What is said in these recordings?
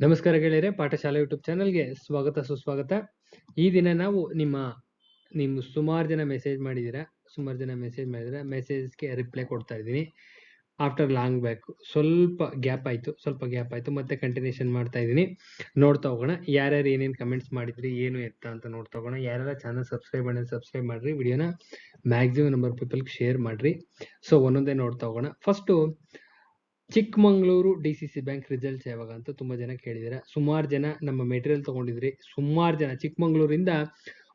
ನಮಸ್ಕಾರ ಗೆಳೆಯರೆ, ಪಾಠಶಾಲೆ ಯೂಟ್ಯೂಬ್ ಚಾನಲ್ಗೆ ಸ್ವಾಗತ, ಸುಸ್ವಾಗತ. ಈ ದಿನ ನಾವು ನಿಮ್ಮ ನಿಮ್ಮ ಸುಮಾರು ಜನ ಮೆಸೇಜ್ ಮಾಡಿದ್ದೀರಾ? ಸುಮಾರು ಜನ ಮೆಸೇಜ್ ಮಾಡಿದ್ದೀರಾ? ಮೆಸೇಜ್ಗೆ ರಿಪ್ಲೈ ಕೊಡ್ತಾ ಇದ್ದೀನಿ. ಆಫ್ಟರ್ ಲಾಂಗ್ ಬ್ಯಾಕ್ ಸ್ವಲ್ಪ ಗ್ಯಾಪ್ ಆಯಿತು, ಸ್ವಲ್ಪ ಗ್ಯಾಪ್ ಆಯಿತು, ಮತ್ತೆ ಕಂಟಿನ್ಯೂಷನ್ ಮಾಡ್ತಾ ಇದ್ದೀನಿ. ನೋಡ್ತಾ ಹೋಗೋಣ, ಯಾರ್ಯಾರು ಏನೇನು ಕಮೆಂಟ್ಸ್ ಮಾಡಿದ್ರಿ, ಏನು ಎತ್ತ ಅಂತ ನೋಡ್ತಾ ಹೋಗೋಣ. ಯಾರೆಲ್ಲ ಚಾನಲ್ ಸಬ್ಸ್ಕ್ರೈಬ್ ಮಾಡಿದ್ರೆ ಸಬ್ಸ್ಕ್ರೈಬ್ ಮಾಡಿರಿ ವಿಡಿಯೋನ ಮ್ಯಾಕ್ಸಿಮಮ್ ನಂಬರ್ ಪೀಪಲ್ಗೆ ಶೇರ್ ಮಾಡಿರಿ. ಸೊ ಒಂದೊಂದೇ ನೋಡ್ತಾ ಹೋಗೋಣ. First Chikmagalur D C C bank results ಯಾವಾಗ ಅಂತ ತುಂಬಾ ಜನ ಕೇಳಿದ್ದೀರಾ ಸುಮಾರು ಜನ ನಮ್ಮ ಮೆಟೀರಿಯಲ್ ತಗೊಂಡಿದ್ರಿ. ಸುಮಾರು ಜನ ಚಿಕ್ಕಮಂಗ್ಳೂರಿಂದ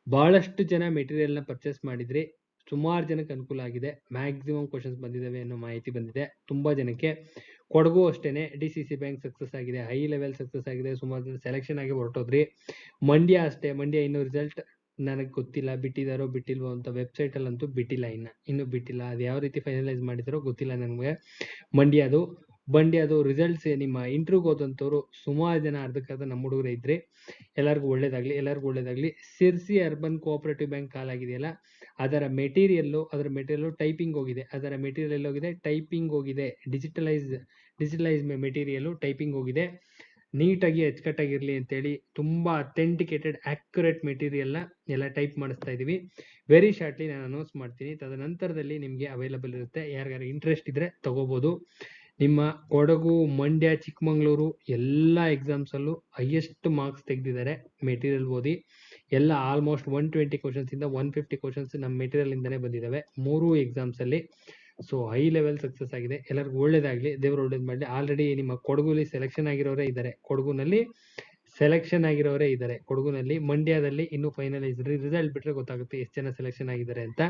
ಬಹಳಷ್ಟು ಜನ ಮೆಟೀರಿಯಲ್ನ ಪರ್ಚೇಸ್ ಮಾಡಿದ್ರಿ ಸುಮಾರು ಜನಕ್ಕೆ ಅನುಕೂಲ ಆಗಿದೆ. ಮ್ಯಾಕ್ಸಿಮಮ್ ಕ್ವಶನ್ಸ್ ಬಂದಿದ್ದಾವೆ ಅನ್ನೋ ಮಾಹಿತಿ ಬಂದಿದೆ. ತುಂಬಾ ಜನಕ್ಕೆ ಕೊಡಗು ಅಷ್ಟೇನೆ D C C bank success ಆಗಿದೆ. ಹೈ ಲೆವೆಲ್ ಸಕ್ಸಸ್ ಆಗಿದೆ. ಸುಮಾರು ಜನ ಸೆಲೆಕ್ಷನ್ ಆಗಿ ಹೊರಟೋದ್ರಿ. ಮಂಡ್ಯ ಅಷ್ಟೇ. ಮಂಡ್ಯ ಇನ್ನೂ ರಿಸಲ್ಟ್ ನನಗೆ ಗೊತ್ತಿಲ್ಲ, ಬಿಟ್ಟಿದಾರೋ, ಬಿಟ್ಟಿಲ್ವೋ ಅಂತ ವೆಬ್ಸೈಟ್ ಅಲ್ಲಂತೂ ಬಿಟ್ಟಿಲ್ಲ ಇನ್ನ. ಇನ್ನೂ ಬಿಟ್ಟಿಲ್ಲ. ಅದು ಯಾವ ರೀತಿ ಫೈನಲೈಸ್ ಮಾಡಿದಾರೋ ಗೊತ್ತಿಲ್ಲ ನನಗೆ. ಮಂಡ್ಯದು ಮಂಡ್ಯದು ರಿಸಲ್ಟ್ಸ್ ನಿಮ್ಮ ಇಂಟರ್ವ್ಯೂಗೆ ಹೋದಂಥವ್ರು ಸುಮಾರು ಜನ ಅರ್ಧಕ್ಕರ್ಧ ನಮ್ಮ ಹುಡುಗರು ಇದ್ರಿ ಎಲ್ಲರಿಗೂ ಒಳ್ಳೇದಾಗ್ಲಿ ಎಲ್ಲರಿಗೂ ಒಳ್ಳೇದಾಗ್ಲಿ. ಸಿರ್ಸಿ ಅರ್ಬನ್ ಕೋಆಪರೇಟಿವ್ ಬ್ಯಾಂಕ್ ಕಾಲಾಗಿದೆಯಲ್ಲ ಅದರ ಮೆಟೀರಿಯಲ್ಲು ಅದರ ಮೆಟೀರಿಯಲ್ಲು ಟೈಪಿಂಗ್ ಹೋಗಿದೆ. ಅದರ ಮೆಟೀರಿಯಲ್ ಹೋಗಿದೆ ಟೈಪಿಂಗ್ ಹೋಗಿದೆ. ಡಿಜಿಟಲೈಸ್ ಡಿಜಿಟಲೈಸ್ ಮೆಟೀರಿಯಲ್ಲು ಟೈಪಿಂಗ್ ಹೋಗಿದೆ. ನೀಟಾಗಿ ಅಚ್ಚುಕಟ್ಟಾಗಿರಲಿ ಅಂತೇಳಿ ತುಂಬ ಅಥೆಂಟಿಕೇಟೆಡ್ ಆಕ್ಯುರೇಟ್ ಮೆಟೀರಿಯಲ್ನ ಎಲ್ಲ ಟೈಪ್ ಮಾಡಿಸ್ತಾ ಇದ್ದೀವಿ. ವೆರಿ ಶಾರ್ಟ್ಲಿ ನಾನು ಅನೌನ್ಸ್ ಮಾಡ್ತೀನಿ. ತದನಂತರದಲ್ಲಿ ನಿಮಗೆ ಅವೈಲಬಲ್ ಇರುತ್ತೆ. ಯಾರಿಗಾರು ಇಂಟ್ರೆಸ್ಟ್ ಇದ್ದರೆ ತಗೋಬೋದು. ನಿಮ್ಮ ಕೊಡಗು, ಮಂಡ್ಯ, ಚಿಕ್ಕಮಗಳೂರು ಎಲ್ಲ ಎಕ್ಸಾಮ್ಸಲ್ಲೂ ಹೈಯೆಸ್ಟ್ ಮಾರ್ಕ್ಸ್ ತೆಗೆದಿದ್ದಾರೆ ಮೆಟೀರಿಯಲ್ ಓದಿ. ಎಲ್ಲ ಆಲ್ಮೋಸ್ಟ್ ಒನ್ ಟ್ವೆಂಟಿ ಕ್ವಶನ್ಸಿಂದ ಒನ್ ಫಿಫ್ಟಿ ಕ್ವಶನ್ಸ್ ನಮ್ಮ ಮೆಟೀರಿಯಲಿಂದನೇ ಬಂದಿದ್ದಾವೆ. ಮೂರು ಎಕ್ಸಾಮ್ಸಲ್ಲಿ ಸೊ ಹೈ ಲೆವೆಲ್ ಸಕ್ಸಸ್ ಆಗಿದೆ. ಎಲ್ಲರಿಗೂ ಒಳ್ಳೇದಾಗಲಿ. ದೇವರು ಒಳ್ಳೇದು ಮಾಡಲಿ. ಆಲ್ರೆಡಿ ನಿಮ್ಮ ಕೊಡಗುಲಿ ಸೆಲೆಕ್ಷನ್ ಆಗಿರೋರೇ ಇದ್ದಾರೆ ಕೊಡಗುನಲ್ಲಿ ಸೆಲೆಕ್ಷನ್ ಆಗಿರೋರೇ ಇದ್ದಾರೆ ಕೊಡಗುನಲ್ಲಿ, ಮಂಡ್ಯದಲ್ಲಿ ಇನ್ನೂ ಫೈನಲೈಸ್ ರಿಸಲ್ಟ್ ಬಿಟ್ರೆ ಗೊತ್ತಾಗುತ್ತೆ ಎಷ್ಟು ಜನ ಸೆಲೆಕ್ಷನ್ ಆಗಿದ್ದಾರೆ ಅಂತ.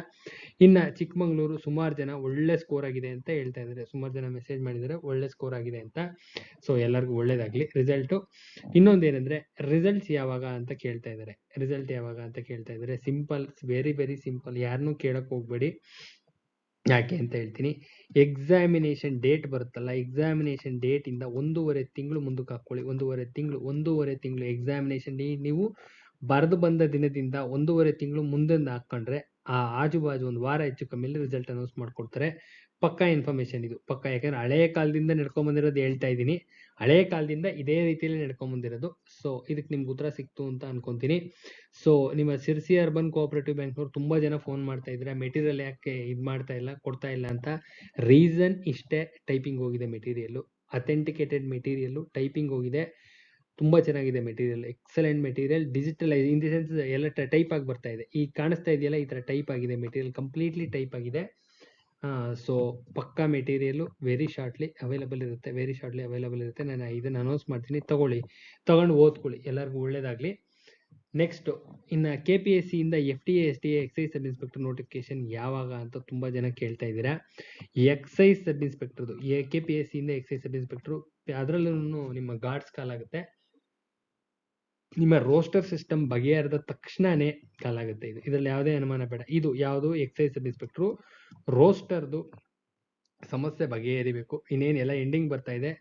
ಇನ್ನ ಚಿಕ್ಕಮಂಗ್ಳೂರು ಸುಮಾರು ಜನ ಒಳ್ಳೆ ಸ್ಕೋರ್ ಆಗಿದೆ ಅಂತ ಹೇಳ್ತಾ ಇದ್ದಾರೆ ಸುಮಾರು ಜನ ಮೆಸೇಜ್ ಮಾಡಿದ್ದಾರೆ ಒಳ್ಳೆ ಸ್ಕೋರ್ ಆಗಿದೆ ಅಂತ. ಸೊ ಎಲ್ಲರಿಗೂ ಒಳ್ಳೇದಾಗ್ಲಿ. ರಿಸಲ್ಟು ಇನ್ನೊಂದೇನೆಂದ್ರೆ ರಿಸಲ್ಟ್ಸ್ ಯಾವಾಗ ಅಂತ ಕೇಳ್ತಾ ಇದ್ದಾರೆ ರಿಸಲ್ಟ್ ಯಾವಾಗ ಅಂತ ಕೇಳ್ತಾ ಇದ್ದಾರೆ ಸಿಂಪಲ್ ವೆರಿ ವೆರಿ ಸಿಂಪಲ್ ಯಾರನ್ನೂ ಕೇಳಕ್ ಹೋಗ್ಬೇಡಿ. ಯಾಕೆ ಅಂತ ಹೇಳ್ತೀನಿ. ಎಕ್ಸಾಮಿನೇಷನ್ ಡೇಟ್ ಬರುತ್ತಲ್ಲ ಎಕ್ಸಾಮಿನೇಷನ್ ಡೇಟ್ ಇಂದ ಒಂದೂವರೆ ತಿಂಗಳು ಮುಂದಕ್ಕೆ ಹಾಕೊಳ್ಳಿ ಒಂದೂವರೆ ತಿಂಗಳು ಒಂದೂವರೆ ತಿಂಗಳು ಎಕ್ಸಾಮಿನೇಷನ್ ನೀವು ಬರೆದು ಬಂದ ದಿನದಿಂದ ಒಂದೂವರೆ ತಿಂಗಳು ಮುಂದೆಂದ ಹಾಕೊಂಡ್ರೆ ಆ ಆಜು ಬಾಜು ಒಂದು ವಾರ ಹೆಚ್ಚು ಕಮ್ಮಿ ರಿಸಲ್ಟ್ ಅನೌನ್ಸ್ ಮಾಡ್ಕೊಡ್ತಾರೆ. ಪಕ್ಕಾ ಇನ್ಫಾರ್ಮೇಶನ್ ಇದು. ಪಕ್ಕಾ ಯಾಕಂದ್ರೆ ಹಳೆಯ ಕಾಲದಿಂದ ನಡ್ಕೊಂಡ್ ಬಂದಿರೋದು ಹೇಳ್ತಾ ಇದ್ದೀನಿ. ಹಳೆಯ ಕಾಲದಿಂದ ಇದೇ ರೀತಿಯಲ್ಲಿ ನಡ್ಕೊಂಡ್ ಬಂದಿರೋದು. ಸೊ ಇದಕ್ಕೆ ನಿಮ್ಗೆ ಉತ್ತರ ಸಿಕ್ತು ಅಂತ ಅನ್ಕೊಂತೀನಿ. ಸೊ ನಿಮ್ಮ ಸಿರ್ಸಿ ಅರ್ಬನ್ ಕೋಆಪರೇಟಿವ್ ಬ್ಯಾಂಕ್ನವ್ರು ತುಂಬಾ ಜನ ಫೋನ್ ಮಾಡ್ತಾ ಇದ್ರೆ, ಮೆಟೀರಿಯಲ್ ಯಾಕೆ ಇದು ಮಾಡ್ತಾ ಇಲ್ಲ, ಕೊಡ್ತಾ ಇಲ್ಲ ಅಂತ ರೀಸನ್ ಇಷ್ಟೇ ಟೈಪಿಂಗ್ ಹೋಗಿದೆ ಮೆಟೀರಿಯಲ್ ಅಥೆಂಟಿಕೇಟೆಡ್ ಮೆಟೀರಿಯಲ್ ಟೈಪಿಂಗ್ ಹೋಗಿದೆ. ತುಂಬಾ ಚೆನ್ನಾಗಿದೆ material excellent material. Digitalise in the sense ಎಲ್ಲ ಟೈಪ್ ಆಗಿ ಬರ್ತಾ ಇದೆ. ಈ ಕಾಣಿಸ್ತಾ ಇದೆಯಲ್ಲ, ಈ ತರ ಟೈಪ್ ಆಗಿದೆ ಮೆಟೀರಿಯಲ್ ಕಂಪ್ಲೀಟ್ಲಿ ಟೈಪ್ ಆಗಿದೆ. ಸೊ ಪಕ್ಕಾ ಮೆಟೀರಿಯಲ್ ವೆರಿ ಶಾರ್ಟ್ಲಿ ಅವೈಲಬಲ್ ಇರುತ್ತೆ ವೆರಿ ಶಾರ್ಟ್ಲಿ ಅವೈಲಬಲ್ ಇರುತ್ತೆ. ನಾನು ಇದನ್ನ ಅನೌನ್ಸ್ ಮಾಡ್ತೀನಿ, ತಗೊಳ್ಳಿ. ತಗೊಂಡು ಓದ್ಕೊಳ್ಳಿ, ಎಲ್ಲರಿಗೂ ಒಳ್ಳೇದಾಗ್ಲಿ. ನೆಕ್ಸ್ಟ್ ಇನ್ನು K P S ಸಿಯಿಂದ F T S T excise sub inspector notification ಯಾವಾಗ ಅಂತ ತುಂಬಾ ಜನ ಕೇಳ್ತಾ ಇದ್ದೀರಾ. ಎಕ್ಸೈಸ್ ಸಬ್ ಇನ್ಸ್ಪೆಕ್ಟರ್ದು ಎ ಕೆ ಪಿ ಎಸ್ ಸಿಯಿಂದ ಎಕ್ಸೈಸ್ ಸಬ್ ಇನ್ಸ್ಪೆಕ್ಟರ್ ಅದರಲ್ಲೂ ನಿಮ್ಮ ಗಾರ್ಡ್ಸ್ ಕಾಲ್ ಆಗುತ್ತೆ. ನಿಮ್ಮ ರೋಸ್ಟರ್ ಸಿಸ್ಟಮ್ ಬಗೆಹರಿದ ತಕ್ಷಣನೇ ಕಾಲಾಗುತ್ತೆ ಇದು. ಇದರಲ್ಲಿ ಯಾವುದೇ ಅನುಮಾನ ಬೇಡ. ಇದು ಯಾವುದು? ಎಕ್ಸೈಸ್ ಸಬ್ ಇನ್ಸ್ಪೆಕ್ಟರ್ ರೋಸ್ಟರ್ದು ಸಮಸ್ಯೆ ಬಗೆಹರಿಬೇಕು. ಇನ್ನೇನು ಎಲ್ಲ ಎಂಡಿಂಗ್ ಬರ್ತಾ ಇದೆ.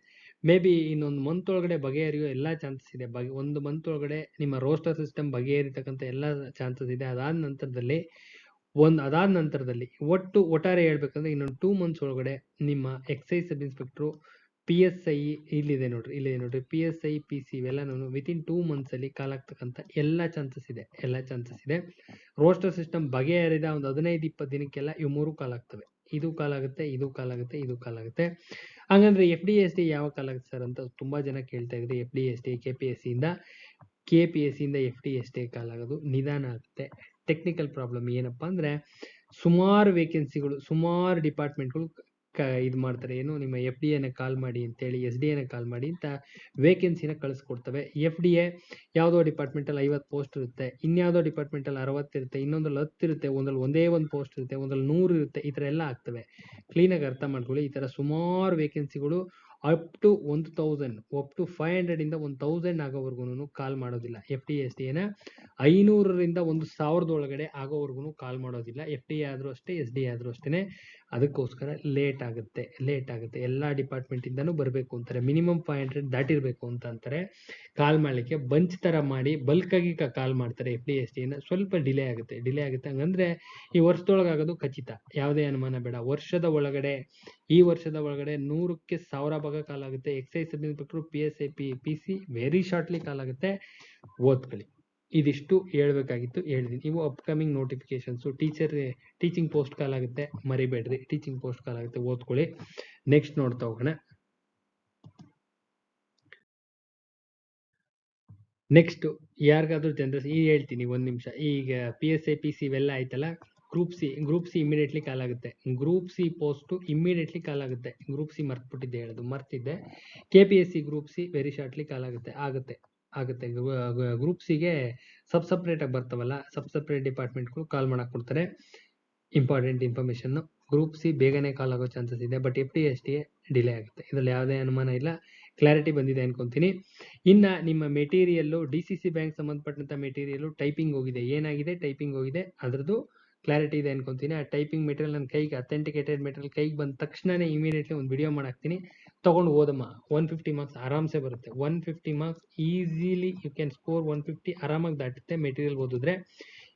ಮೇ ಬಿ ಇನ್ನೊಂದು ಮಂತ್ ಒಳಗಡೆ ಬಗೆಹರಿಯೋ ಎಲ್ಲ ಚಾನ್ಸಸ್ ಇದೆ. ಬಗೆ, ಒಂದು ಮಂತ್ ಒಳಗಡೆ ನಿಮ್ಮ ರೋಸ್ಟರ್ ಸಿಸ್ಟಮ್ ಬಗೆಹರಿತಕ್ಕಂಥ ಎಲ್ಲ ಚಾನ್ಸಸ್ ಇದೆ. ಅದಾದ ನಂತರದಲ್ಲಿ, ಒಂದು, ಅದಾದ ನಂತರದಲ್ಲಿ ಒಟ್ಟು ಒಟ್ಟಾರೆ ಹೇಳ್ಬೇಕಂದ್ರೆ ಇನ್ನೊಂದು ಟೂ ಮಂತ್ಸ್ ಒಳಗಡೆ ನಿಮ್ಮ excise sub inspector P S I ಇಲ್ಲಿದೆ ನೋಡ್ರಿ ಇಲ್ಲಿದೆ ನೋಡ್ರಿ. P S I P C ಇವೆಲ್ಲನೂ ವಿತಿನ್ ಟೂ ಮಂತ್ಸ್ ಅಲ್ಲಿ ಕಾಲಾಗ್ತಕ್ಕಂಥ ಎಲ್ಲ ಚಾನ್ಸಸ್ ಇದೆ, ಎಲ್ಲ ಚಾನ್ಸಸ್ ಇದೆ. ರೋಸ್ಟರ್ ಸಿಸ್ಟಮ್ ಬಗೆಹರಿದ ಒಂದು ಹದಿನೈದು, ಇಪ್ಪತ್ತು ದಿನಕ್ಕೆಲ್ಲ ಇವು ಮೂರು ಕಾಲಾಗ್ತವೆ ಇದು ಕಾಲಾಗುತ್ತೆ ಇದು ಕಾಲಾಗುತ್ತೆ ಇದು ಕಾಲಾಗುತ್ತೆ ಹಂಗಂದ್ರೆ ಎಫ್ ಡಿ ಎಸ್ ಡಿ ಯಾವ ಕಾಲಾಗುತ್ತೆ ಸರ್ ಅಂತ ತುಂಬಾ ಜನ ಕೇಳ್ತಾ ಇದ್ರಿ F D S D K P S ಸಿಯಿಂದ K P S ಸಿಯಿಂದ ಎಫ್ ಡಿ ಎಸ್ ಡಿ ಕಾಲಾಗೋದು ನಿಧಾನ ಆಗುತ್ತೆ. ಟೆಕ್ನಿಕಲ್ ಪ್ರಾಬ್ಲಮ್ ಏನಪ್ಪಾ ಅಂದ್ರೆ ಸುಮಾರು ವೇಕೆನ್ಸಿಗಳು ಸುಮಾರು ಡಿಪಾರ್ಟ್ಮೆಂಟ್ಗಳು ಕ ಇದು ಮಾಡ್ತಾರೆ, ಏನು ನಿಮ್ಮ ಎಫ್ ಡಿ ಎನ ಕಾಲ್ ಮಾಡಿ ಅಂತೇಳಿ ಎಸ್ ಡಿ ಎನ ಕಾಲ್ ಮಾಡಿ ಅಂತ ವೇಕೆನ್ಸಿನ ಕಳಿಸ್ಕೊಡ್ತವೆ. ಎಫ್ ಡಿ ಎ ಯಾವುದೋ ಡಿಪಾರ್ಟ್ಮೆಂಟಲ್ಲಿ ಐವತ್ತು ಪೋಸ್ಟ್ ಇರುತ್ತೆ, ಇನ್ಯಾವುದೋ ಡಿಪಾರ್ಟ್ಮೆಂಟಲ್ಲಿ ಅರವತ್ತು ಇರುತ್ತೆ ಇನ್ನೊಂದಲ್ಲಿ ಹತ್ತು ಇರುತ್ತೆ ಒಂದಲ್ಲಿ ಒಂದೇ ಒಂದು ಪೋಸ್ಟ್ ಇರುತ್ತೆ, ಒಂದ್ರಲ್ಲಿ ನೂರು ಇರುತ್ತೆ, ಈ ಥರ ಎಲ್ಲ ಆಗ್ತವೆ. ಕ್ಲೀನಾಗಿ ಅರ್ಥ ಮಾಡ್ಕೊಳ್ಳಿ, ಈ ಥರ ಸುಮಾರು ವೇಕೆನ್ಸಿಗಳು ಅಪ್ ಟು ಒಂದು ತೌಸಂಡ್ ಅಪ್ ಟು ಫೈವ್ ಹಂಡ್ರೆಡಿಂದ ಒಂದು ತೌಸಂಡ್ ಆಗೋವರೆಗೂ ಕಾಲ್ ಮಾಡೋದಿಲ್ಲ. ಎಫ್ ಟಿ ಎಸ್ ಟಿ ಏನ ಐನೂರರಿಂದ ಒಂದು ಸಾವಿರದ ಒಳಗಡೆ ಆಗೋವರೆಗೂ ಕಾಲ್ ಮಾಡೋದಿಲ್ಲ ಎಫ್ ಡಿ ಆದರೂ ಅಷ್ಟೇ ಎಸ್ ಡಿ ಆದರೂ ಅಷ್ಟೇ ಅದಕ್ಕೋಸ್ಕರ ಲೇಟ್ ಆಗುತ್ತೆ ಲೇಟ್ ಆಗುತ್ತೆ. ಎಲ್ಲ ಡಿಪಾರ್ಟ್ಮೆಂಟಿಂದನೂ ಬರಬೇಕು ಅಂತಾರೆ. ಮಿನಿಮಮ್ ಫೈವ್ ಹಂಡ್ರೆಡ್ ದಾಟಿರಬೇಕು ಅಂತ ಅಂತಾರೆ. ಕಾಲ್ ಮಾಡಲಿಕ್ಕೆ ಬಂಚ್ ಥರ ಮಾಡಿ ಬಲ್ಕಾಗಿ ಕಾಲ್ ಮಾಡ್ತಾರೆ ಎಫ್ ಡಿ ಎಸ್ ಟಿನ ಸ್ವಲ್ಪ ಡಿಲೇ ಆಗುತ್ತೆ ಡಿಲೇ ಆಗುತ್ತೆ. ಹಂಗಂದ್ರೆ ಈ ವರ್ಷದೊಳಗಾಗೋದು ಖಚಿತ. ಯಾವುದೇ ಅನುಮಾನ ಬೇಡ. ವರ್ಷದ ಒಳಗಡೆ, ಈ ವರ್ಷದ ಒಳಗಡೆ ನೂರಕ್ಕೆ ಸಾವಿರ ಭಾಗ ಕಾಲ್ ಆಗುತ್ತೆ. Excise sub inspector P S I P P C very shortly call ಆಗುತ್ತೆ. ಓದ್ಕೊಳ್ಳಿ. ಇದಿಷ್ಟು ಹೇಳ್ಬೇಕಾಗಿತ್ತು, ಹೇಳಿದೀನಿ. ಇವು upcoming notifications teacher teaching post call ಆಗುತ್ತೆ, ಮರಿಬೇಡ್ರಿ. ಟೀಚಿಂಗ್ ಪೋಸ್ಟ್ ಕಾಲ್ ಆಗುತ್ತೆ, ಓದ್ಕೊಳ್ಳಿ. ನೆಕ್ಸ್ಟ್ ನೋಡ್ತಾ ಹೋಗೋಣ. ನೆಕ್ಸ್ಟ್ ಯಾರಿಗಾದ್ರೂ ಜನರಸ್ ಈ ಹೇಳ್ತೀನಿ ಒಂದು ನಿಮಿಷ. ಈಗ P S A P C ಇವೆಲ್ಲ ಆಯ್ತಲ್ಲ? Group C group C immediately call ಆಗುತ್ತೆ. Group C post immediately call ಆಗುತ್ತೆ. ಗ್ರೂಪ್ ಸಿ ಮರ್ತ್ಬಿಟ್ಟಿದ್ದೆ, ಹೇಳೋದು ಮರ್ತಿದ್ದೆ. K P S C group C very shortly call ಆಗುತ್ತೆ ಆಗುತ್ತೆ. ಆಗುತ್ತೆ. ಗ್ರೂಪ್ ಸಿಗೆ ಸಬ್ ಸಪ್ರೇಟಾಗಿ ಬರ್ತಾವಲ್ಲ ಸಬ್ ಸಪ್ರೇಟ್ ಡಿಪಾರ್ಟ್ಮೆಂಟ್ಗಳು ಕಾಲ್ ಮಾಡಕ್ಕೆ ಕೊಡ್ತಾರೆ. ಇಂಪಾರ್ಟೆಂಟ್ ಇನ್ಫಾರ್ಮೇಷನ್ನು ಗ್ರೂಪ್ ಸಿ ಬೇಗನೆ ಕಾಲ್ ಆಗೋ ಚಾನ್ಸಸ್ ಇದೆ but F T S T delay ಆಗುತ್ತೆ. ಇದರಲ್ಲಿ ಯಾವುದೇ ಅನುಮಾನ ಇಲ್ಲ. ಕ್ಲಾರಿಟಿ ಬಂದಿದೆ ಅನ್ಕೊಂತೀನಿ. ಇನ್ನು ನಿಮ್ಮ material D C C bank ಸಂಬಂಧಪಟ್ಟಂಥ ಮೆಟೀರಿಯಲ್ಲು ಟೈಪಿಂಗ್ ಹೋಗಿದೆ. ಏನಾಗಿದೆ? ಟೈಪಿಂಗ್ ಹೋಗಿದೆ. ಅದರದ್ದು ಕ್ಲಾರಿಟಿ ಇದೆ ಅನ್ಕೊಂತೀನಿ. ಆ ಟೈಪಿಂಗ್ ಮೆಟೀರಿಯಲ್ ನನ್ನ ಕೈಗೆ ಅಥೆಂಟಿಕೇಟೆಡ್ ಮೆಟೀರಿಯಲ್ ಕೈಗೆ ಬಂದ ತಕ್ಷಣನೇ ಇಮಿಡಿಯೇಟ್ಲಿ ಒಂದು ವಿಡಿಯೋ ಮಾಡಾಕ್ತೀನಿ ತೊಗೊಂಡು ಓದಮ್ಮ ಒನ್ ಫಿಫ್ಟಿ ಮಾರ್ಕ್ಸ್ ಆರಾಮ್ಸೆ ಬರುತ್ತೆ. One fifty marks easily you can score one fifty ಆರಾಮಾಗಿ ದಾಟುತ್ತೆ ಮೆಟೀರಿಯಲ್ ಓದಿದ್ರೆ.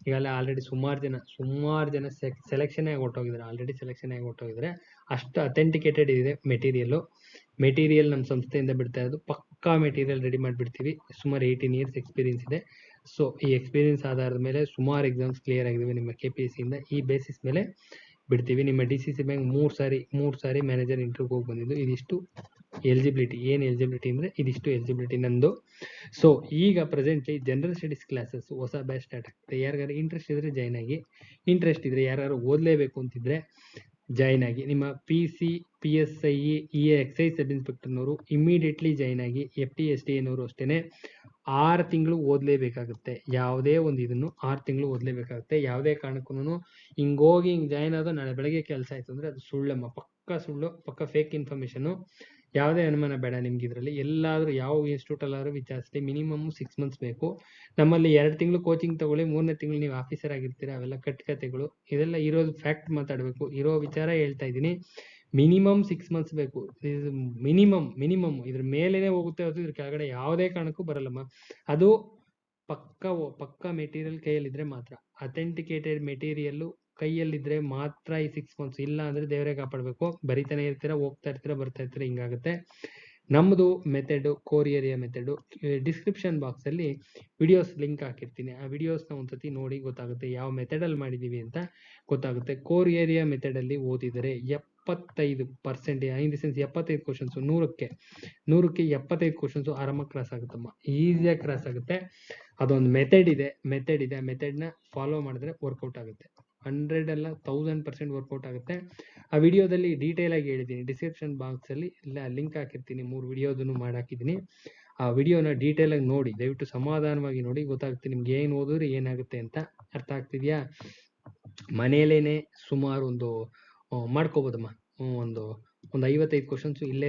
ಈಗಲ್ಲ ಆಲ್ರೆಡಿ ಸುಮಾರು ಜನ ಸುಮಾರು ಜನ ಸೆಲೆಕ್ಷನ್ ಆಗಿ ಹೊಟ್ಟೋಗಿದ್ದಾರೆ ಆಲ್ರೆಡಿ ಸೆಲೆಕ್ಷನ್ ಆಗಿ ಹೊಟ್ಟೋಗಿದ್ದಾರೆ ಅಷ್ಟು ಅಥೆಂಟಿಕೇಟೆಡ್ ಇದೆ ಮೆಟೀರಿಯಲ್ಲು ಮೆಟೀರಿಯಲ್ ನಮ್ಮ ಸಂಸ್ಥೆಯಿಂದ ಬಿಡ್ತಾ ಇರೋದು. ಪಕ್ಕಾ ಮೆಟೀರಿಯಲ್ ರೆಡಿ ಮಾಡಿಬಿಡ್ತೀವಿ. ಸುಮಾರು ಏಯ್ಟೀನ್ ಇಯರ್ಸ್ ಎಕ್ಸ್ಪೀರಿಯನ್ಸ್ ಇದೆ. ಸೊ ಈ ಎಕ್ಸ್ಪೀರಿಯನ್ಸ್ ಆಧಾರದ ಮೇಲೆ ಸುಮಾರು ಎಕ್ಸಾಮ್ಸ್ ಕ್ಲಿಯರ್ ಆಗಿದ್ದಾವೆ ನಿಮ್ಮ ಕೆ ಪಿ ಎಸ್ ಸಿಯಿಂದ ಈ ಬೇಸಿಸ್ ಮೇಲೆ ಬಿಡ್ತೀವಿ. ನಿಮ್ಮ ಡಿ ಸಿ ಸಿ ಬ್ಯಾಂಕ್ ಮೂರು ಸಾರಿ ಮೂರು ಸಾರಿ ಮ್ಯಾನೇಜರ್ ಇಂಟರ್ವ್ಯೂ ಹೋಗಿ ಬಂದಿದ್ದು. ಇದಿಷ್ಟು ಎಲಿಜಿಬಿಲಿಟಿ ಏನು ಎಲಿಜಿಬಿಲಿಟಿ ಅಂದರೆ ಇದಿಷ್ಟು ಎಲಿಜಿಬಿಲಿಟಿ ನಂದು. ಸೊ ಈಗ ಪ್ರೆಸೆಂಟ್ಲಿ ಜನರಲ್ ಸ್ಟಡೀಸ್ ಕ್ಲಾಸಸ್ ಹೊಸ ಬ್ಯಾಚ್ ಸ್ಟಾರ್ಟ್ ಆಗ್ತದೆ. ಯಾರಿಗಾರು ಇಂಟ್ರೆಸ್ಟ್ ಇದ್ದರೆ ಜಾಯ್ನ್ ಆಗಿ. ಇಂಟ್ರೆಸ್ಟ್ ಇದ್ದರೆ ಯಾರು ಓದಲೇಬೇಕು ಅಂತಿದ್ರೆ ಜಾಯ್ನ್ ಆಗಿ, ನಿಮ್ಮ P C P S I E excise sub ಇನ್ಸ್ಪೆಕ್ಟರ್ನವರು immediately join ಆಗಿ ಎಫ್ ಟಿ ಎಸ್ ಟಿ ಎನ್ನುವರು ಅಷ್ಟೇ ಆರು ತಿಂಗಳು ಓದಲೇಬೇಕಾಗುತ್ತೆ. ಯಾವುದೇ ಒಂದು ಇದನ್ನು ಆರು ತಿಂಗಳು ಓದಲೇಬೇಕಾಗುತ್ತೆ. ಯಾವುದೇ ಕಾರಣಕ್ಕೂ ಹಿಂಗೋಗಿ ಹಿಂಗೆ ಜಾಯ್ನ್ ಆದ ನಾಳೆ ಬೆಳಗ್ಗೆ ಕೆಲಸ ಆಯಿತು ಅಂದರೆ ಅದು ಸುಳ್ಳಮ್ಮ, ಪಕ್ಕ ಸುಳ್ಳು, ಪಕ್ಕ ಫೇಕ್ ಇನ್ಫಾರ್ಮೇಷನು ಯಾವುದೇ ಅನುಮಾನ ಬೇಡ ನಿಮ್ಗೆ ಇದರಲ್ಲಿ. ಎಲ್ಲಾದರೂ ಯಾವ ಇನ್ಸ್ಟಿಟ್ಯೂಟಲ್ಲಾದರೂ ವಿಚಾರಿಸಲಿ ಮಿನಿಮಮ್ ಸಿಕ್ಸ್ ಮಂತ್ಸ್ ಬೇಕು. ನಮ್ಮಲ್ಲಿ ಎರಡು ತಿಂಗಳು ಕೋಚಿಂಗ್ ತಗೊಳ್ಳಿ, ಮೂರನೇ ತಿಂಗಳು ನೀವು ಆಫೀಸರ್ ಆಗಿರ್ತೀರ, ಅವೆಲ್ಲ ಕಟ್ಟುಕತೆಗಳು ಇದೆಲ್ಲ ಇರೋದು ಫ್ಯಾಕ್ಟ್ ಮಾತಾಡಬೇಕು. ಇರೋ ವಿಚಾರ ಹೇಳ್ತಾ ಇದ್ದೀನಿ. ಮಿನಿಮಮ್ ಸಿಕ್ಸ್ ಮಂತ್ಸ್ ಬೇಕು. ಮಿನಿಮಮ್ ಮಿನಿಮಮ್ ಇದ್ರ ಮೇಲೇನೆ ಹೋಗುತ್ತೆ ಅದು ಇದ್ರ ಕೆಳಗಡೆ ಯಾವುದೇ ಕಾರಣಕ್ಕೂ ಬರಲ್ಲಮ್ಮ ಅದು ಪಕ್ಕ ಪಕ್ಕ ಮೆಟೀರಿಯಲ್ ಕೈಯಲ್ಲಿದ್ರೆ ಮಾತ್ರ. ಅಥೆಂಟಿಕೇಟೆಡ್ ಮೆಟೀರಿಯಲ್ಲು ಕೈಯಲ್ಲಿದ್ರೆ ಮಾತ್ರ ಈ ಸಿಕ್ಸ್ ಮಂತ್ಸ್ ಇಲ್ಲ ಅಂದ್ರೆ ದೇವರೇ ಕಾಪಾಡಬೇಕು. ಬರಿತಾನೆ ಇರ್ತೀರ, ಹೋಗ್ತಾ ಇರ್ತೀರ, ಬರ್ತಾ ಇರ್ತೀರ, ಹಿಂಗಾಗುತ್ತೆ. ನಮ್ಮದು method core area method description ಬಾಕ್ಸಲ್ಲಿ ವಿಡಿಯೋಸ್ ಲಿಂಕ್ ಹಾಕಿರ್ತೀನಿ. ಆ ವಿಡಿಯೋಸ್ನ ಒಂದ್ಸತಿ ನೋಡಿ ಗೊತ್ತಾಗುತ್ತೆ ಯಾವ ಮೆಥಡಲ್ಲಿ ಮಾಡಿದ್ದೀವಿ ಅಂತ ಗೊತ್ತಾಗುತ್ತೆ. ಕೋರ್ ಏರಿಯಾ ಮೆಥಡಲ್ಲಿ ಓದಿದರೆ ಎಪ್ಪತ್ತೈದು ಪರ್ಸೆಂಟ್ ಇನ್ ದಿ ಸೆನ್ಸ್ ಎಪ್ಪತ್ತೈದು ಕ್ವಶನ್ಸು ನೂರಕ್ಕೆ ನೂರಕ್ಕೆ ಎಪ್ಪತ್ತೈದು ಕ್ವಶನ್ಸು ಆರಾಮಾಗಿ ಕ್ರಾಸ್ ಆಗುತ್ತಮ್ಮ. ಈಸಿಯಾಗಿ ಕ್ರಾಸ್ ಆಗುತ್ತೆ. ಅದೊಂದು ಮೆಥಡ್ ಇದೆ ಮೆಥಡ್ ಇದೆ. ಆ ನ ಫಾಲೋ ಮಾಡಿದ್ರೆ ವರ್ಕೌಟ್ ಆಗುತ್ತೆ. ಹಂಡ್ರೆಡ್ ಅಲ್ಲ ತೌಸಂಡ್ ಪರ್ಸೆಂಟ್ ವರ್ಕೌಟ್ ಆಗುತ್ತೆ. ಆ ವಿಡಿಯೋದಲ್ಲಿ ಡೀಟೇಲ್ ಆಗಿ ಹೇಳಿದ್ದೀನಿ ಡಿಸ್ಕ್ರಿಪ್ಷನ್ ಬಾಕ್ಸಲ್ಲಿ ಇಲ್ಲ ಲಿಂಕ್ ಹಾಕಿರ್ತೀನಿ. ಮೂರು ವಿಡಿಯೋದನ್ನು ಮಾಡಾಕಿದ್ದೀನಿ ಆ ವಿಡಿಯೋನ ಡೀಟೇಲ್ ಆಗಿ ನೋಡಿ. ದಯವಿಟ್ಟು ಸಮಾಧಾನವಾಗಿ ನೋಡಿ. ಗೊತ್ತಾಗುತ್ತೆ ನಿಮ್ಗೆ ಏನು ಓದಿದ್ರೆ ಏನಾಗುತ್ತೆ ಅಂತ ಅರ್ಥ ಆಗ್ತಿದೆಯಾ? ಮನೆಯಲ್ಲೇನೆ ಸುಮಾರು ಒಂದು ಮಾಡ್ಕೋಬೋದಮ್ಮ. ಒಂದು ಒಂದು ಐವತ್ತೈದು ಕ್ವಶನ್ಸು ಇಲ್ಲೇ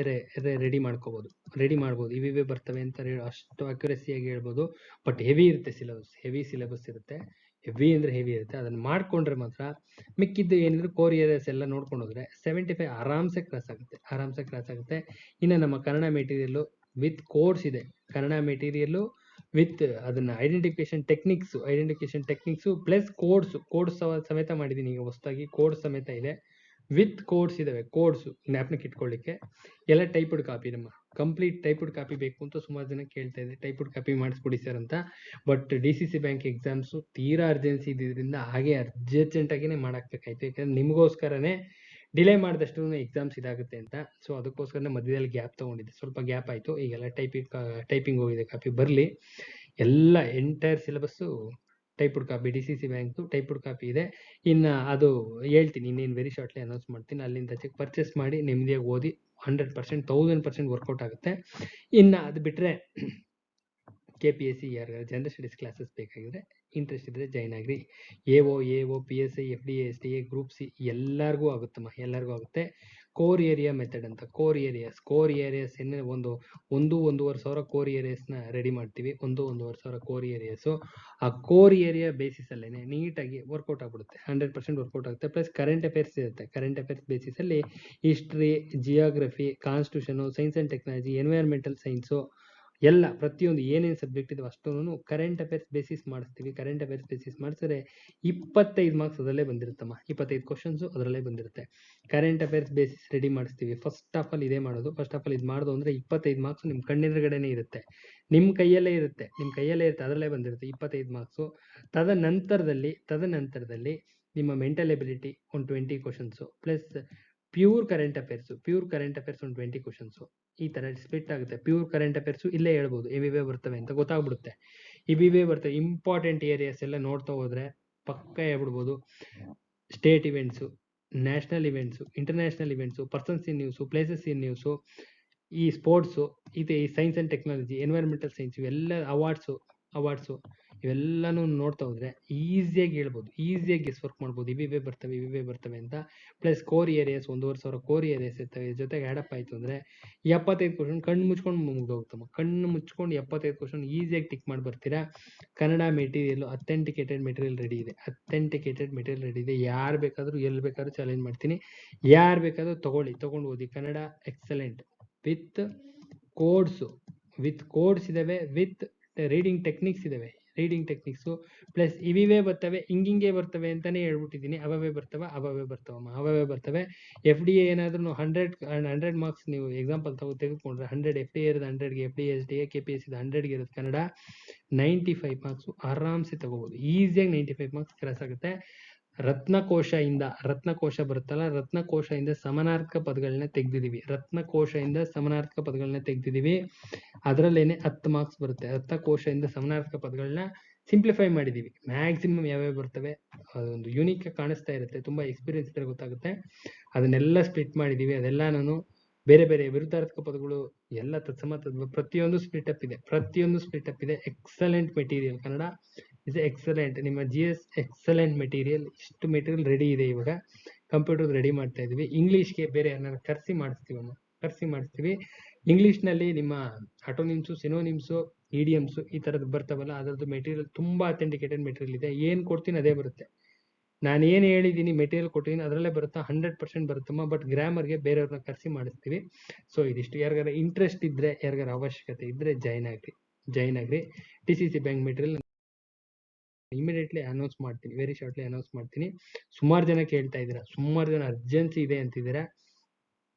ರೆಡಿ ಮಾಡ್ಕೋಬೋದು. ರೆಡಿ ಮಾಡ್ಬೋದು. ಇವಿವೆ ಬರ್ತವೆ ಅಂತ ಅಷ್ಟು ಅಕ್ಯುರಸಿಯಾಗಿ ಹೇಳ್ಬೋದು. ಬಟ್ ಹೆವಿ ಇರುತ್ತೆ ಸಿಲೆಬಸ್ ಹೆವಿ ಸಿಲೆಬಸ್ ಇರುತ್ತೆ. ಹೆವಿ ಅಂದರೆ ಹೆವಿ ಇರುತ್ತೆ. ಅದನ್ನು ಮಾಡ್ಕೊಂಡ್ರೆ ಮಾತ್ರ ಮಿಕ್ಕಿದ್ದು ಏನಿದ್ರು ಕೋರ್ ಏರಿಯಾಸ್ ಎಲ್ಲ ನೋಡ್ಕೊಂಡು ಹೋದ್ರೆ ಸೆವೆಂಟಿ ಫೈವ್ ಆರಾಮ್ಸೆ ಕ್ರಾಸ್ ಆಗುತ್ತೆ, ಆರಾಮ್ಸೆ ಕ್ರಾಸ್ ಆಗುತ್ತೆ. ಇನ್ನು ನಮ್ಮ ಕನ್ನಡ ಮೆಟೀರಿಯಲ್ಲು ವಿತ್ ಕೋರ್ಸ್ ಇದೆ. ಕನ್ನಡ ಮೆಟೀರಿಯಲ್ಲು ವಿತ್ ಅದನ್ನ identification techniques identification techniques plus codes codes ಸಮೇತ ಮಾಡಿದ್ದೀನಿ ಈಗ ಹೊಸದಾಗಿ ಕೋಡ್ಸ್ ಸಮೇತ ಇದೆ. ವಿತ್ ಕೋಡ್ಸ್ ಇದಾವೆ ಕೋಡ್ಸ್ ಜ್ಞಾಪನಕ್ಕೆ ಇಟ್ಕೊಳ್ಳಿಕ್ಕೆ ಎಲ್ಲ ಟೈಪ್ಡ್ ಕಾಪಿ ನಮ್ಮ ಕಂಪ್ಲೀಟ್ ಟೈಪ್ಡ್ ಕಾಪಿ ಬೇಕು ಅಂತ ಸುಮಾರು ಜನ ಕೇಳ್ತಾ ಇದೆ ಟೈಪ್ಡ್ ಕಾಪಿ ಮಾಡಿಸ್ಕೊಡಿ ಸರ್ ಅಂತ. But D C C bank exams ತೀರಾ ಅರ್ಜೆನ್ಸಿ ಇದ್ದಿದ್ದರಿಂದ ಹಾಗೆ ಅರ್ಜೆಂಟಾಗಿನೇ ಮಾಡಾಕ್ಬೇಕಾಯ್ತು. ಯಾಕಂದ್ರೆ ನಿಮಗೋಸ್ಕರನೇ ಡಿಲೇ ಮಾಡಿದಷ್ಟು ಎಕ್ಸಾಮ್ಸ್ ಇದಾಗುತ್ತೆ ಅಂತ. ಸೊ ಅದಕ್ಕೋಸ್ಕರ ಮಧ್ಯದಲ್ಲಿ ಗ್ಯಾಪ್ ತಗೊಂಡಿದ್ದೆ. ಸ್ವಲ್ಪ ಗ್ಯಾಪ್ ಆಯಿತು. ಈಗೆಲ್ಲ ಟೈಪಿಂಗ್ ಟೈಪಿಂಗ್ ಹೋಗಿದೆ ಕಾಪಿ ಬರಲಿ. ಎಲ್ಲ entire syllabus typed copy D C C ಬ್ಯಾಂಕ್ದು ಟೈಪ್ಡ್ ಕಾಪಿ ಇದೆ. ಇನ್ನು ಅದು ಹೇಳ್ತೀನಿ. ಇನ್ನೇನು ವೆರಿ ಶಾರ್ಟ್ಲಿ ಅನೌನ್ಸ್ ಮಾಡ್ತೀನಿ. ಅಲ್ಲಿಂದ ಚೆಕ್ ಪರ್ಚೇಸ್ ಮಾಡಿ ನೆಮ್ಮದಿಯಾಗಿ ಓದಿ hundred percent thousand percent work out ಆಗುತ್ತೆ. ಇನ್ನು ಅದು ಬಿಟ್ಟರೆ ಕೆ ಪಿ ಎಸ್ ಸಿ ಯಾರು ಜನರಲ್ ಸ್ಟಡೀಸ್ ಕ್ಲಾಸಸ್ ಬೇಕಾಗಿದ್ರೆ ಇಂಟ್ರೆಸ್ಟ್ ಇದ್ದರೆ ಜಾಯ್ನ್ ಆಗಿರಿ. A O A O P S C F D S T A group C ಎಲ್ಲರಿಗೂ ಆಗುತ್ತಮ್ಮ, ಎಲ್ಲರಿಗೂ ಆಗುತ್ತೆ. ಕೋರ್ ಏರಿಯಾ ಮೆಥಡ್ ಅಂತ ಕೋರ್ ಏರಿಯಾಸ್ ಕೋರ್ ಏರಿಯಾಸ್ ಏನೇ ಒಂದು ಒಂದು, ಒಂದೂವರೆ ಸಾವಿರ ಕೋರ್ ಏರಿಯಾಸ್ನ ರೆಡಿ ಮಾಡ್ತೀವಿ. ಒಂದು, ಒಂದೂವರೆ ಸಾವಿರ ಕೋರ್ ಏರಿಯಾಸು ಆ ಕೋರ್ ಏರಿಯಾ ಬೇಸಿಸಲ್ಲೇ ನೀಟಾಗಿ ವರ್ಕೌಟ್ ಆಗ್ಬಿಡುತ್ತೆ. ಹಂಡ್ರೆಡ್ ಪರ್ಸೆಂಟ್ ವರ್ಕೌಟ್ ಆಗುತ್ತೆ. ಪ್ಲಸ್ ಕರೆಂಟ್ ಅಫೇರ್ಸ್ ಇರುತ್ತೆ. Current affairs ಬೇಸಿಸಲ್ಲಿ history geography constitution science and technology environmental science ಎಲ್ಲ, ಪ್ರತಿಯೊಂದು ಏನೇನು ಸಬ್ಜೆಕ್ಟ್ ಇದೆ ಅಷ್ಟೊಂದು ಕರೆಂಟ್ ಅಫೇರ್ಸ್ ಬೇಸಿಸ್ ಮಾಡಿಸ್ತೀವಿ. ಕರೆಂಟ್ ಅಫೇರ್ಸ್ ಬೇಸಿಸ್ ಮಾಡಿಸಿದ್ರೆ ಇಪ್ಪತ್ತೈದು ಮಾರ್ಕ್ಸ್ ಅದರಲ್ಲೇ ಬಂದಿರುತ್ತಮ್ಮ. ಇಪ್ಪತ್ತೈದು ಕ್ವಶನ್ಸು ಅದರಲ್ಲೇ ಬಂದಿರುತ್ತೆ. ಕರೆಂಟ್ ಅಫೇರ್ಸ್ ಬೇಸಿಸ್ ರೆಡಿ ಮಾಡಿಸ್ತೀವಿ. ಫಸ್ಟ್ ಆಫ್ ಆಲ್ ಇದೇ ಮಾಡೋದು. ಫಸ್ಟ್ ಆಫ್ ಆಲ್ ಇದು ಮಾಡೋದು ಅಂದರೆ ಇಪ್ಪತ್ತೈದು ಮಾರ್ಕ್ಸ್ ನಿಮ್ಮ ಕಣ್ಣೆದುರುಗಡೆನೇ ಇರುತ್ತೆ. ನಿಮ್ಮ ಕೈಯಲ್ಲೇ ಇರುತ್ತೆ. ನಿಮ್ಮ ಕೈಯಲ್ಲೇ ಇರುತ್ತೆ. ಅದರಲ್ಲೇ ಬಂದಿರುತ್ತೆ ಇಪ್ಪತ್ತೈದು ಮಾರ್ಕ್ಸು ತದನಂತರದಲ್ಲಿ ತದನಂತರದಲ್ಲಿ ನಿಮ್ಮ ಮೆಂಟಲ್ ಎಬಿಲಿಟಿ ಒಂದು twenty questions plus pure current affairs pure current affairs ಒಂದು ಟ್ವೆಂಟಿ ಕ್ವಶನ್ಸು ಈ ಥರ ಸ್ಪ್ಲಿಟ್ ಆಗುತ್ತೆ. ಪ್ಯೂರ್ ಕರೆಂಟ್ ಅಫೇರ್ಸು ಇಲ್ಲೇ ಹೇಳ್ಬೋದು. ಇವಿವೇ ಬರ್ತವೆ ಅಂತ ಗೊತ್ತಾಗ್ಬಿಡುತ್ತೆ. ಇವಿವೇ ಬರ್ತವೆ. ಇಂಪಾರ್ಟೆಂಟ್ ಏರಿಯಾಸ್ ಎಲ್ಲ ನೋಡ್ತಾ ಹೋದ್ರೆ ಪಕ್ಕ ಹೇಳ್ಬಿಡ್ಬೋದು. State events national events international events persons in news places in news ಈ ಸ್ಪೋರ್ಟ್ಸು ಇದೆ ಈ science and technology environmental science ಇವೆಲ್ಲ ಅವಾರ್ಡ್ಸು ಅವಾರ್ಡ್ಸು ಇವೆಲ್ಲನೂ ನೋಡ್ತಾ ಹೋದ್ರೆ ಈಸಿಯಾಗಿ ಹೇಳ್ಬೋದು, ಈಸಿಯಾಗಿ ಗೆಸ್ ವರ್ಕ್ ಮಾಡ್ಬೋದು, ಇವಿವೇ ಬರ್ತವೆ ಇವಿವೇ ಬರ್ತವೆ ಅಂತ. ಪ್ಲಸ್ ಕೋರ್ ಏರಿಯಾಸ್ ಒಂದೂವರೆ ಸಾವಿರ ಕೋರ್ ಏರಿಯಾಸ್ ಇರ್ತವೆ, ಜೊತೆಗೆ ಆ್ಯಡಪ್ ಆಯಿತು ಅಂದರೆ ಎಪ್ಪತ್ತೈದು ಕ್ವಶನ್ ಕಣ್ಣು ಮುಚ್ಕೊಂಡು ಮುಗ್ದೋಗ್ತಮ್ಮ ಕಣ್ಣು ಮುಚ್ಕೊಂಡು ಎಪ್ಪತ್ತೈದು ಕ್ವಶನ್ ಈಸಿಯಾಗಿ ಟಿಕ್ ಮಾಡಿ ಬರ್ತೀರಾ? Kannada material authenticated material ready ಇದೆ. ಅಥೆಂಟಿಕೇಟೆಡ್ ಮೆಟೀರಿಯಲ್ ರೆಡಿ ಇದೆ. ಯಾರು ಬೇಕಾದರೂ ಎಲ್ಲಿ ಬೇಕಾದ್ರೂ ಚಾಲೆಂಜ್ ಮಾಡ್ತೀನಿ. ಯಾರು ಬೇಕಾದರೂ ತಗೊಳ್ಳಿ, ತಗೊಂಡು ಓದಿ. Kannada excellent with codes with codes ಇದ್ದಾವೆ ವಿತ್ ರೀಡಿಂಗ್ ಟೆಕ್ನಿಕ್ಸ್ ಇದ್ದಾವೆ ರೀಡಿಂಗ್ ಟೆಕ್ನಿಕ್ಸು ಪ್ಲಸ್ ಇವಿವೇ ಬರ್ತವೆ ಹಿಂಗಿಂಗೆ ಬರ್ತವೆ ಅಂತಲೇ ಹೇಳ್ಬಿಟ್ಟಿದ್ದೀನಿ. ಅವವೇ ಬರ್ತವೆ, ಅವವೇ ಬರ್ತವಮ್ಮ ಅವವೇ ಬರ್ತವೆ. ಎಫ್ ಡಿ ಎ ಏನಾದ್ರೂ ಹಂಡ್ರೆಡ್ ಹಂಡ್ರೆಡ್ ಮಾರ್ಕ್ಸ್ ನೀವು ಎಕ್ಸಾಂಪಲ್ ತಗೋ, ತೆಗೆದುಕೊಂಡ್ರೆ ಹಂಡ್ರೆಡ್ ಎಫ್ ಡಿ ಇರೋದು ಹಂಡ್ರೆಡ್ಗೆ F D S D A K P S ಇದು ಹಂಡ್ರೆಡ್ಗೆ ಇರೋದು ಕನ್ನಡ ನೈಂಟಿ ಫೈವ್ ಮಾರ್ಕ್ಸು ಆರಾಮ್ಸೆ ತಗೋಬೋದು. ಈಸಿಯಾಗಿ ನೈಂಟಿ ಫೈವ್ ಮಾರ್ಕ್ಸ್ ಕ್ರಾಸ್ ಆಗುತ್ತೆ. ರತ್ನಕೋಶದಿಂದ ರತ್ನಕೋಶ ಬರುತ್ತಲ್ಲ, ರತ್ನಕೋಶದಿಂದ ಸಮನಾರ್ಥಕ ಪದಗಳನ್ನ ತೆಗ್ದಿದೀವಿ. ರತ್ನಕೋಶದಿಂದ ಸಮನಾರ್ಥಕ ಪದಗಳನ್ನ ತೆಗ್ದಿದೀವಿ. ಅದರಲ್ಲೇನೆ ಹತ್ತು ಮಾರ್ಕ್ಸ್ ಬರುತ್ತೆ. ರತ್ನಕೋಶದಿಂದ ಸಮನಾರ್ಥಕ ಪದಗಳನ್ನ ಸಿಂಪ್ಲಿಫೈ ಮಾಡಿದೀವಿ. ಮ್ಯಾಕ್ಸಿಮಮ್ ಯಾವ್ಯಾವ ಬರ್ತವೆ? ಅದೊಂದು ಯೂನಿಕ್ ಕಾಣಿಸ್ತಾ ಇರುತ್ತೆ. ತುಂಬಾ ಎಕ್ಸ್ಪೀರಿಯನ್ಸ್ ಇದ್ರೆ ಗೊತ್ತಾಗುತ್ತೆ. ಅದನ್ನೆಲ್ಲ ಸ್ಪ್ಲಿಟ್ ಮಾಡಿದೀವಿ. ಅದೆಲ್ಲ ನಾನು ಬೇರೆ ಬೇರೆ ವಿರುದ್ಧಾರ್ಥಕ ಪದಗಳು, ಎಲ್ಲ ತತ್ಸಮ ಪ್ರತಿಯೊಂದು ಸ್ಪ್ಲಿಟ್ ಅಪ್ ಇದೆ. ಪ್ರತಿಯೊಂದು ಸ್ಪ್ಲಿಟ್ ಅಪ್ ಇದೆ. Excellent material Kannada. Is excellent ನಿಮ್ಮ ಜಿ ಎಸ್ ಎಕ್ಸಲೆಂಟ್ ಮೆಟೀರಿಯಲ್ ಇಷ್ಟು ಮೆಟೀರಿಯಲ್ ರೆಡಿ ಇದೆ ಇವಾಗ. ಕಂಪ್ಯೂಟರ್ ರೆಡಿ ಮಾಡ್ತಾ ಇದೀವಿ ಇಂಗ್ಲೀಷ್ಗೆ ಬೇರೆ ಯಾರನ್ನ ಕರ್ಸಿ ಮಾಡಿಸ್ತೀವಮ್ಮ ಕರ್ಸಿ ಮಾಡಿಸ್ತೀವಿ. ಇಂಗ್ಲೀಷ್ನಲ್ಲಿ ನಿಮ್ಮ ಅಟೋನಿಮ್ಸು ಸಿನೋನಿಮ್ಸು ಇಡಿಯಮ್ಸು ಈ ಥರದ್ದು ಬರ್ತಾವಲ್ಲ, ಅದರದ್ದು ಮೆಟೀರಿಯಲ್ ತುಂಬ ಅಥೆಂಟಿಕೇಟೆಡ್ ಮೆಟೀರಿಯಲ್ ಇದೆ. ಏನು ಕೊಡ್ತೀನಿ ಅದೇ ಬರುತ್ತೆ. ನಾನು ಏನು ಹೇಳಿದ್ದೀನಿ ಮೆಟೀರಿಯಲ್ ಕೊಟ್ಟಿದ್ದೀನಿ, ಅದರಲ್ಲೇ ಬರುತ್ತಾ? ಹಂಡ್ರೆಡ್ ಪರ್ಸೆಂಟ್ ಬರುತ್ತಮ್ಮ ಬಟ್ ಗ್ರಾಮರ್ಗೆ ಬೇರೆಯವ್ರನ್ನ ಕರ್ಸಿ ಮಾಡಿಸ್ತೀವಿ. ಸೊ ಇದಿಷ್ಟು. ಯಾರಿಗಾರ ಇಂಟ್ರೆಸ್ಟ್ ಇದ್ದರೆ ಯಾರಿಗಾರ ಅವಶ್ಯಕತೆ ಇದ್ದರೆ ಜಾಯ್ನ್ ಆಗ್ರಿ. ಜಾಯ್ನ್ ಆಗ್ರಿ. T C C bank material immediately announce ಮಾಡ್ತೀನಿ ವೆರಿ ಶಾರ್ಟ್ಲಿ ಅನೌನ್ಸ್ ಮಾಡ್ತೀನಿ. ಸುಮಾರು ಜನ ಕೇಳ್ತಾ ಇದ್ದೀರಾ, ಸುಮಾರು ಜನ ಅರ್ಜೆನ್ಸಿ ಇದೆ ಅಂತಿದ್ದೀರಾ,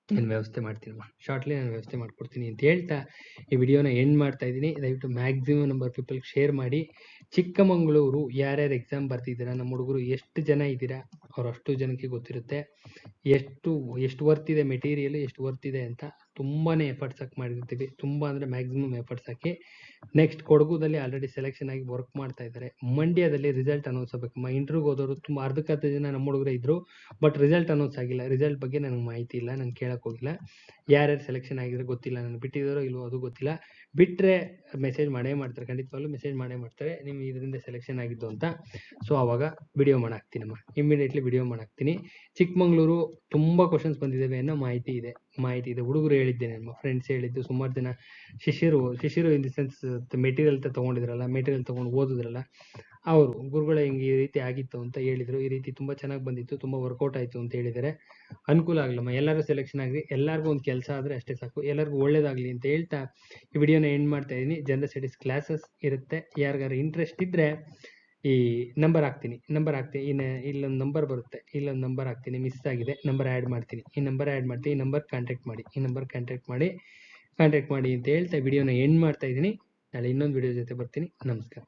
ನಾನು ವ್ಯವಸ್ಥೆ ಮಾಡ್ತೀನಿ ಶಾರ್ಟ್ಲಿ ನಾನು ವ್ಯವಸ್ಥೆ ಮಾಡ್ಕೊಡ್ತೀನಿ ಅಂತ ಹೇಳ್ತಾ ಈ ವಿಡಿಯೋನ ಎಂಡ್ ಮಾಡ್ತಾ ಇದ್ದೀನಿ. ದಯವಿಟ್ಟು ಮ್ಯಾಕ್ಸಿಮಮ್ ನಂಬರ್ ಪೀಪಲ್ಗೆ ಶೇರ್ ಮಾಡಿ. ಚಿಕ್ಕಮಗಳೂರು ಯಾರ್ಯಾರು ಎಕ್ಸಾಮ್ ಬರ್ತಿದ್ದೀರಾ, ನಮ್ಮ ಹುಡುಗರು ಎಷ್ಟು ಜನ ಇದ್ದೀರಾ, ಅವ್ರು ಅಷ್ಟು ಜನಕ್ಕೆ ಗೊತ್ತಿರುತ್ತೆ. ಎಷ್ಟು ಎಷ್ಟು ವರ್ತ್ ಇದೆ ಮೆಟೀರಿಯಲ್ ಎಷ್ಟು ವರ್ತ್ ಇದೆ ಅಂತ ತುಂಬಾ ಎಫರ್ಟ್ಸ್ ಹಾಕಿ ಮಾಡಿರ್ತೀವಿ. ತುಂಬ ಅಂದರೆ ಮ್ಯಾಕ್ಸಿಮಮ್ ಎಫರ್ಟ್ಸ್ ಹಾಕಿ. ನೆಕ್ಸ್ಟ್ ಕೊಡಗುದಲ್ಲಿ ಆಲ್ರೆಡಿ ಸೆಲೆಕ್ಷನ್ ಆಗಿ ವರ್ಕ್ ಮಾಡ್ತಾ ಇದ್ದಾರೆ. ಮಂಡ್ಯದಲ್ಲಿ ರಿಸಲ್ಟ್ ಅನೌನ್ಸ್ ಆಗಬೇಕಮ್ಮ ಇಂಟರ್ವ್ಯೂಗೆ ಹೋದವರು ತುಂಬ ಅರ್ಧಕ್ಕರ್ಧ ಜನ ನಮ್ಮ ಹುಡುಗರೇ ಇದ್ರು ಬಟ್ ರಿಸಲ್ಟ್ ಅನೌನ್ಸ್ ಆಗಿಲ್ಲ. ರಿಸಲ್ಟ್ ಬಗ್ಗೆ ನನಗೆ ಮಾಹಿತಿ ಇಲ್ಲ ನಾನು ಕೇಳಕ್ ಹೋಗಿಲ್ಲ. ಯಾರ್ಯಾರು ಸೆಲೆಕ್ಷನ್ ಆಗಿದ್ರೆ ಗೊತ್ತಿಲ್ಲ ನನಗೆ ಬಿಟ್ಟಿದಾರೋ ಇಲ್ವೋ ಅದು ಗೊತ್ತಿಲ್ಲ. ಬಿಟ್ಟರೆ ಮೆಸೇಜ್ ಮಾಡೇ ಮಾಡ್ತಾರೆ. ಖಂಡಿತವಾಗ್ಲೂ ಮೆಸೇಜ್ ಮಾಡೇ ಮಾಡ್ತಾರೆ. ನಿಮ್ಗೆ ಇದರಿಂದ ಸೆಲೆಕ್ಷನ್ ಆಗಿದ್ದು ಅಂತ. ಸೊ ಅವಾಗ ವಿಡಿಯೋ ಮಾಡಾಕ್ತೀನಮ್ಮ ಇಮಿಡಿಯೇಟ್ಲಿ ವಿಡಿಯೋ ಮಾಡಾಕ್ತೀನಿ ಚಿಕ್ಕಮಂಗ್ಳೂರು ತುಂಬಾ ಕ್ವಶನ್ಸ್ ಬಂದಿದ್ದಾವೆ ಅನ್ನೋ ಮಾಹಿತಿ ಇದೆ. ಮಾಹಿತಿ ಇದೆ. ಹುಡುಗರು ಹೇಳಿದ್ದೇನೆ ನಮ್ಮ ಫ್ರೆಂಡ್ಸ್ ಹೇಳಿದ್ದು ಸುಮಾರು ಜನ. ಶಿಷ್ಯರು ಶಿಷ್ಯರು ಇನ್ ದಿ ಸೆನ್ಸ್ ಮೆಟೀರಿಯಲ್ ತಗೊಂಡಿದ್ರಲ್ಲ ಮೆಟೀರಿಯಲ್ ತಗೊಂಡು ಓದಿದ್ರಲ್ಲ, ಅವರು ಗುರುಗಳೇ ಹಿಂಗೆ ಈ ರೀತಿ ಆಗಿತ್ತು ಅಂತ ಹೇಳಿದ್ರು. ಈ ರೀತಿ ತುಂಬ ಚೆನ್ನಾಗಿ ಬಂದಿತ್ತು, ತುಂಬ ವರ್ಕೌಟ್ ಆಯಿತು ಅಂತ ಹೇಳಿದ್ದಾರೆ ಅನುಕೂಲ ಆಗ್ಲಮ್ಮ ಎಲ್ಲರೂ ಸೆಲೆಕ್ಷನ್ ಆಗಲಿ, ಎಲ್ಲರಿಗೂ ಒಂದು ಕೆಲಸ ಆದರೆ ಅಷ್ಟೇ ಸಾಕು. ಎಲ್ಲರಿಗೂ ಒಳ್ಳೇದಾಗಲಿ ಅಂತ ಹೇಳ್ತಾ ಈ ವಿಡಿಯೋನ ಎಂಡ್ ಮಾಡ್ತಾ ಇದ್ದೀನಿ. ಜನರಲ್ ಸ್ಟಡೀಸ್ ಕ್ಲಾಸಸ್ ಇರುತ್ತೆ. ಯಾರಿಗಾರು ಇಂಟ್ರೆಸ್ಟ್ ಇದ್ದರೆ ಈ ನಂಬರ್ ಹಾಕ್ತೀನಿ. ನಂಬರ್ ಹಾಕ್ತೀನಿ. ಇನ್ನು ಇಲ್ಲೊಂದು ನಂಬರ್ ಬರುತ್ತೆ. ಇಲ್ಲೊಂದು ನಂಬರ್ ಹಾಕ್ತೀನಿ. ಮಿಸ್ ಆಗಿದೆ. ನಂಬರ್ ಆ್ಯಡ್ ಮಾಡ್ತೀನಿ. ಈ ನಂಬರ್ ಆ್ಯಡ್ ಮಾಡ್ತೀನಿ. ಈ ನಂಬರ್ ಕಾಂಟ್ಯಾಕ್ಟ್ ಮಾಡಿ. ಈ ನಂಬರ್ ಕಾಂಟ್ಯಾಕ್ಟ್ ಮಾಡಿ ಕಾಂಟ್ಯಾಕ್ಟ್ ಮಾಡಿ ಅಂತ ಹೇಳ್ತಾ ವಿಡಿಯೋನ ಎಂಡ್ ಮಾಡ್ತಾ ಇದ್ದೀನಿ. ನಾಳೆ ಇನ್ನೊಂದು ವಿಡಿಯೋ ಜೊತೆ ಬರ್ತೀನಿ. ನಮಸ್ಕಾರ.